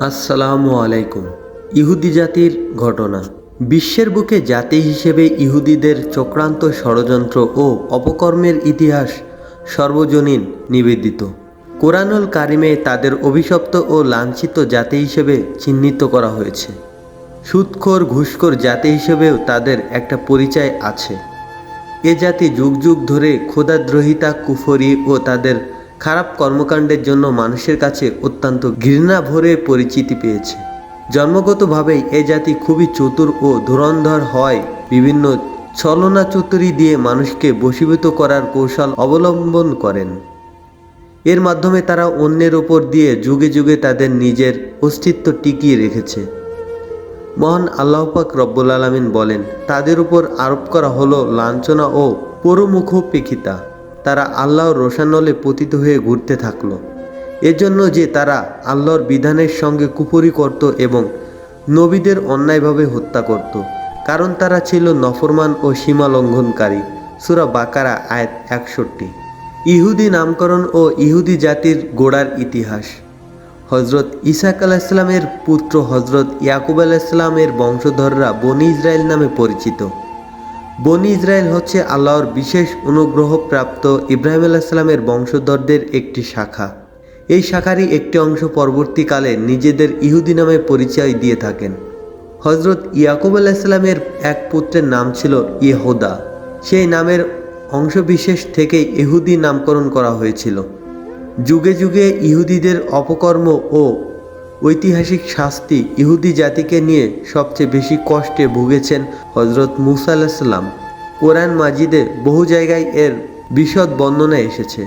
আসসালামু আলাইকুম। ইহুদি জাতির ঘটনা। বিশ্বের বুকে জাতি হিসেবে ইহুদিদের চক্রান্ত ষড়যন্ত্র ও অপকর্মের ইতিহাস সর্বজনীন নিবেদিত। কোরআনুল কারিমে তাদের অভিশপ্ত ও লাঞ্ছিত জাতি হিসেবে চিহ্নিত করা হয়েছে। সুদখোর ঘুষখোর জাতি হিসেবেও তাদের একটা পরিচয় আছে। এ জাতি যুগ যুগ ধরে ক্ষুদাদ্রোহিতা কুফরি ও তাদের খারাপ কর্মকাণ্ডের জন্য মানুষের কাছে অত্যন্ত ঘৃণা ভরে পরিচিতি পেয়েছে। জন্মগতভাবেই এ জাতি খুবই চতুর ও ধুরন্ধর হয়। বিভিন্ন ছলনা চতুরি দিয়ে মানুষকে বশীভূত করার কৌশল অবলম্বন করেন। এর মাধ্যমে তারা অন্যের ওপর দিয়ে যুগে যুগে তাদের নিজের অস্তিত্ব টিকিয়ে রেখেছে। মহান আল্লাহ পাক রব্বুল আলমিন বলেন, তাদের উপর আরোপ করা হলো লাঞ্ছনা ও পরমুখপেক্ষিতা। তারা আল্লাহর রোশানলে পতিত হয়ে ঘুরতে থাকল। এজন্য যে তারা আল্লাহর বিধানের সঙ্গে কুপুরি করত এবং নবীদের অন্যায়ভাবে হত্যা করত, কারণ তারা ছিল নফরমান ও সীমা লঙ্ঘনকারী সুরা বাকারা, আয়াত একষট্টি। ইহুদি নামকরণ ও ইহুদি জাতির গোড়ার ইতিহাস। হজরত ইসাক আলাহিসাল্লামের পুত্র হজরত ইয়াকুব আলাহিসাল্লামের বংশধররা বনি ইসরায়েল নামে পরিচিত। বনি ইসরায়েল হচ্ছে আল্লাহর বিশেষ অনুগ্রহপ্রাপ্ত ইব্রাহিম আলাহিসাল্লামের বংশধরদের একটি শাখা। এই শাখারই একটি অংশ পরবর্তীকালে নিজেদের ইহুদি নামে পরিচয় দিয়ে থাকেন। হজরত ইয়াকুব আলাহিসাল্লামের এক পুত্রের নাম ছিল ইহুদা। সেই নামের অংশবিশেষ থেকে ইহুদি নামকরণ করা হয়েছিল। যুগে যুগে ইহুদিদের অপকর্ম ও ঐতিহাসিক শাস্তি ইহুদি জাতিকে নিয়ে সবচেয়ে বেশি কষ্টে ভুগেছেন হজরত মুসা আলাহিসাল্লাম কোরআন মাজিদে বহু জায়গায় এর বিশদ বর্ণনা এসেছে।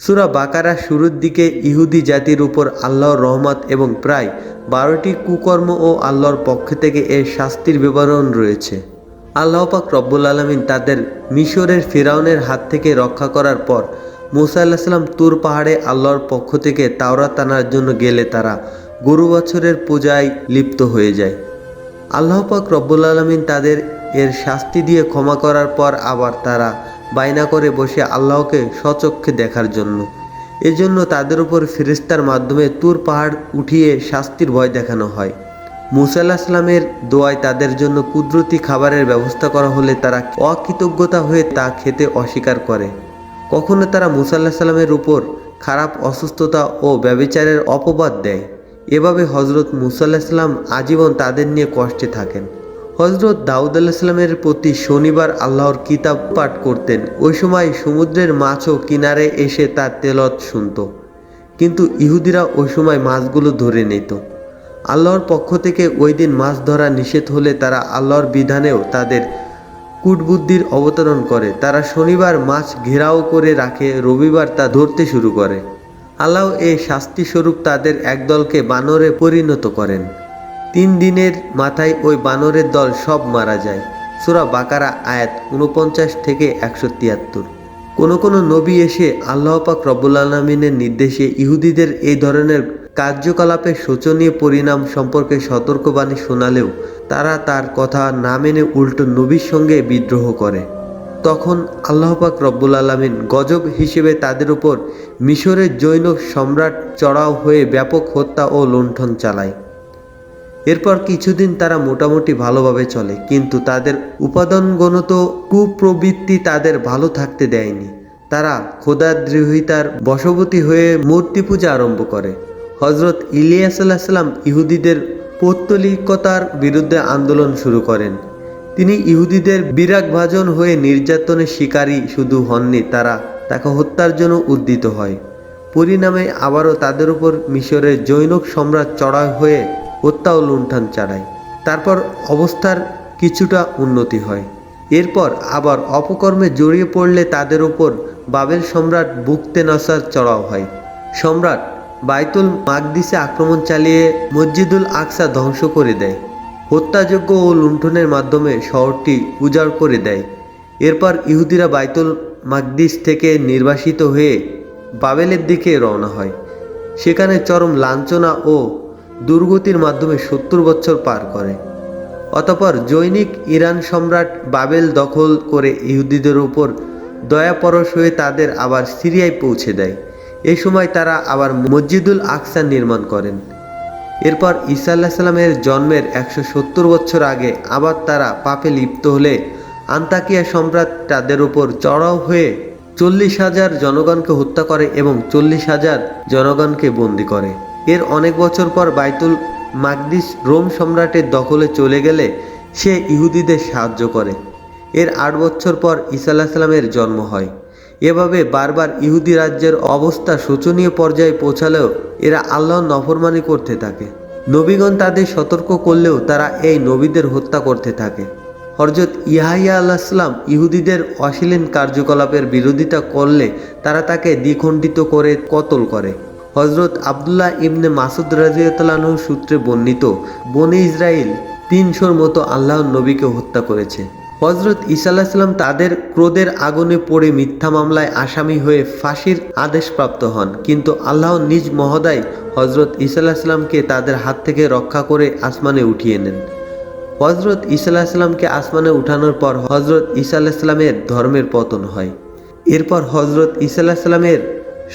সুরা বাকারা শুরুর দিকে ইহুদি জাতির উপর আল্লাহর রহমত এবং প্রায় বারোটি কুকর্ম ও আল্লাহর পক্ষ থেকে এর শাস্তির বিবরণ রয়েছে। আল্লাহ পাক রব্বুল আলমিন তাদের মিশরের ফিরাউনের হাত থেকে রক্ষা করার পর মুসা আল্লাহ সাল্লাম তুর পাহাড়ে আল্লাহর পক্ষ থেকে তাওরাত আনার জন্য গেলে তারা গরু বছরের পূজায় লিপ্ত হয়ে যায়। আল্লাহ পাক রব্বুল আলমিন তাদের এর শাস্তি দিয়ে ক্ষমা করার পর আবার তারা বায়না করে বসে আল্লাহকে সচক্ষে দেখার জন্য। এজন্য তাদের উপর ফেরিস্তার মাধ্যমে তুর পাহাড় উঠিয়ে শাস্তির ভয় দেখানো হয়। মুসাল্লাহ সাল্লামের দোয়ায় তাদের জন্য কুদরতি খাবারের ব্যবস্থা করা হলে তারা অকৃতজ্ঞতা হয়ে তা খেতে অস্বীকার করে। কখনো তারা মুসাল্লাহ সাল্লামের উপর খারাপ অসুস্থতা ও ব্যবিচারের অপবাদ দেয়। এভাবে হজরত মুসাল্লাহ সাল্লাম আজীবন তাদের নিয়ে কষ্টে থাকেন। হজরত দাউদ আলাহিসাল্লামের প্রতি শনিবার আল্লাহর কিতাব পাঠ করতেন। ওই সময় সমুদ্রের মাছও কিনারে এসে তার তেলত শুনত। কিন্তু ইহুদিরা ওই সময় মাছগুলো ধরে নিত। আল্লাহর পক্ষ থেকে ওই দিন মাছ ধরা নিষেধ হলে তারা আল্লাহর বিধানেও তাদের কূটবুদ্ধির অবতরণ করে। তারা শনিবার মাছ ঘেরাও করে রাখে, রবিবার তা ধরতে শুরু করে। আল্লাহ এই শাস্তি স্বরূপ তাদের একদলকে বানরে পরিণত করেন। তিন দিনের মাথায় ওই বানরের দল সব মারা যায়। সুরা বাকারা আয়াত উনপঞ্চাশ থেকে একশো তিয়াত্তর। কোনো কোনো নবী এসে আল্লাহ পাক রব্বুল আলমিনের নির্দেশে ইহুদিদের এই ধরনের কার্যকলাপের শোচনীয় পরিণাম সম্পর্কে সতর্কবাণী শোনালেও তারা তার কথা না মেনে উল্টো নবীর সঙ্গে বিদ্রোহ করে। তখন আল্লাহ পাক রব্বুল আলমিন গজব হিসেবে তাদের উপর মিশরের জৈন সম্রাট চড়াও হয়ে ব্যাপক হত্যা ও লুণ্ঠন চালায়। এরপর কিছুদিন তারা মোটামুটি ভালোভাবে চলে, কিন্তু তাদের উপাদানগণত কুপ্রবৃত্তি তাদের ভালো থাকতে দেয়নি। তারা খোদাদ্রোহিতার বশবতী হয়ে মূর্তি পূজা আরম্ভ করে। হজরত ইলিয়াস আল্লাহ সাল্লাম ইহুদিদের পৌত্তলিকতার বিরুদ্ধে আন্দোলন শুরু করেন। তিনি ইহুদিদের বিরাগভাজন হয়ে নির্যাতনের শিকারী শুধু হননি, তারা তাকে হত্যার জন্য উদ্দিত হয়। পরিণামে আবারও তাদের উপর মিশরের জৈনক সম্রাট চড়া হয়ে হত্যা ও লুণ্ঠন চালায়। তারপর অবস্থার কিছুটা উন্নতি হয়। এরপর আবার অপকর্মে জড়িয়ে পড়লে তাদের উপর বাবেল সম্রাট বুকতে নাসার চড়াও হয়। সম্রাট বাইতুল মাকদিসে আক্রমণ চালিয়ে মসজিদুল আকসা ধ্বংস করে দেয়। হত্যাযোগ্য ও লুণ্ঠনের মাধ্যমে শহরটি উজাড় করে দেয়। এরপর ইহুদিরা বাইতুল মাকদিস থেকে নির্বাসিত হয়ে বাবেলের দিকে রওনা হয়। সেখানে চরম লাঞ্ছনা ও দুর্গতির মাধ্যমে সত্তর বছর পার করে। অতপর জৈনিক ইরান সম্রাট বাবেল দখল করে ইহুদিদের উপর দয়াপরশ হয়ে তাদের আবার সিরিয়ায় পৌঁছে দেয়। এ সময় তারা আবার মসজিদুল আকসা নির্মাণ করেন। এরপর ঈসা আল্লাহ সাল্লামের জন্মের একশো সত্তর বছর আগে আবার তারা পাপে লিপ্ত হলে আন্তাকিয়া সম্রাট তাদের উপর চড়াও হয়ে চল্লিশ হাজার জনগণকে হত্যা করে এবং চল্লিশ হাজার জনগণকে বন্দি করে। এর অনেক বছর পর বাইতুল মাকদিস রোম সম্রাটের দখলে চলে গেলে সে ইহুদিদের সাহায্য করে। এর আট বছর পর ঈসা আল্লাহ সাল্লামের জন্ম হয়। এভাবে বারবার ইহুদি রাজ্যের অবস্থা শোচনীয় পর্যায়ে পৌঁছালেও এরা আল্লাহর নফরমানি করতে থাকে। নবীগণ তাদের সতর্ক করলেও তারা এই নবীদের হত্যা করতে থাকে। হরজত ইহাইয়া আল্লাহাম ইহুদিদের অশ্লীল কার্যকলাপের বিরোধিতা করলে তারা তাকে দ্বিখণ্ডিত করে, কতল করে। হজরত আবদুল্লাহ ইবনে মাসুদ রাজিয়াতালাহ সূত্রে বর্ণিত, বনে ইসরায়েল তিনশোর মতো আল্লাহর নবীকে হত্যা করেছে। হজরত ইসাল্লাহাম তাদের ক্রোধের আগুনে পড়ে মিথ্যা মামলায় আসামি হয়ে ফাঁসির আদেশপ্রাপ্ত হন। কিন্তু আল্লাহ নিজ মহোদয় হজরত ইসাল্লাহামকে তাদের হাত থেকে রক্ষা করে আসমানে উঠিয়ে নেন। হজরত ইসাল্লাহামকে আসমানে উঠানোর পর হজরত ইসাল্লাহামের ধর্মের পতন হয়। এরপর হজরত ইসাল্লাহামের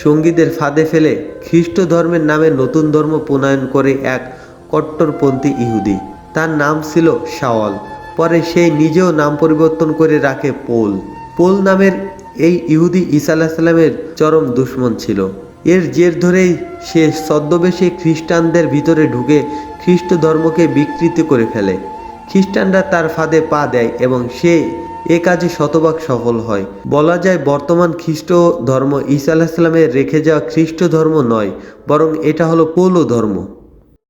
সঙ্গীদের ফাঁদে ফেলে খ্রিস্ট ধর্মের নামে নতুন ধর্ম প্রণয়ন করে এক কট্টরপন্থী ইহুদি। তার নাম ছিল শাওয়াল। পরে সে নিজেও নাম পরিবর্তন করে রাখে পোল। পোল নামের এই ইহুদি ঈসা আলাহিসাল্লামের চরম দুশ্মন ছিল। এর জের ধরেই সে ছদ্মবেশে খ্রিস্টানদের ভিতরে ঢুকে খ্রিস্ট ধর্মকে বিকৃত করে ফেলে। খ্রিস্টানরা তার ফাঁদে পা দেয় এবং সে এ কাজে শতভাগ সফল হয়। বলা যায়, বর্তমান খ্রিস্ট ধর্ম ঈসা আলাহিসাল্লামের রেখে যাওয়া খ্রিস্ট ধর্ম নয়, বরং এটা হলো পৌল ধর্ম।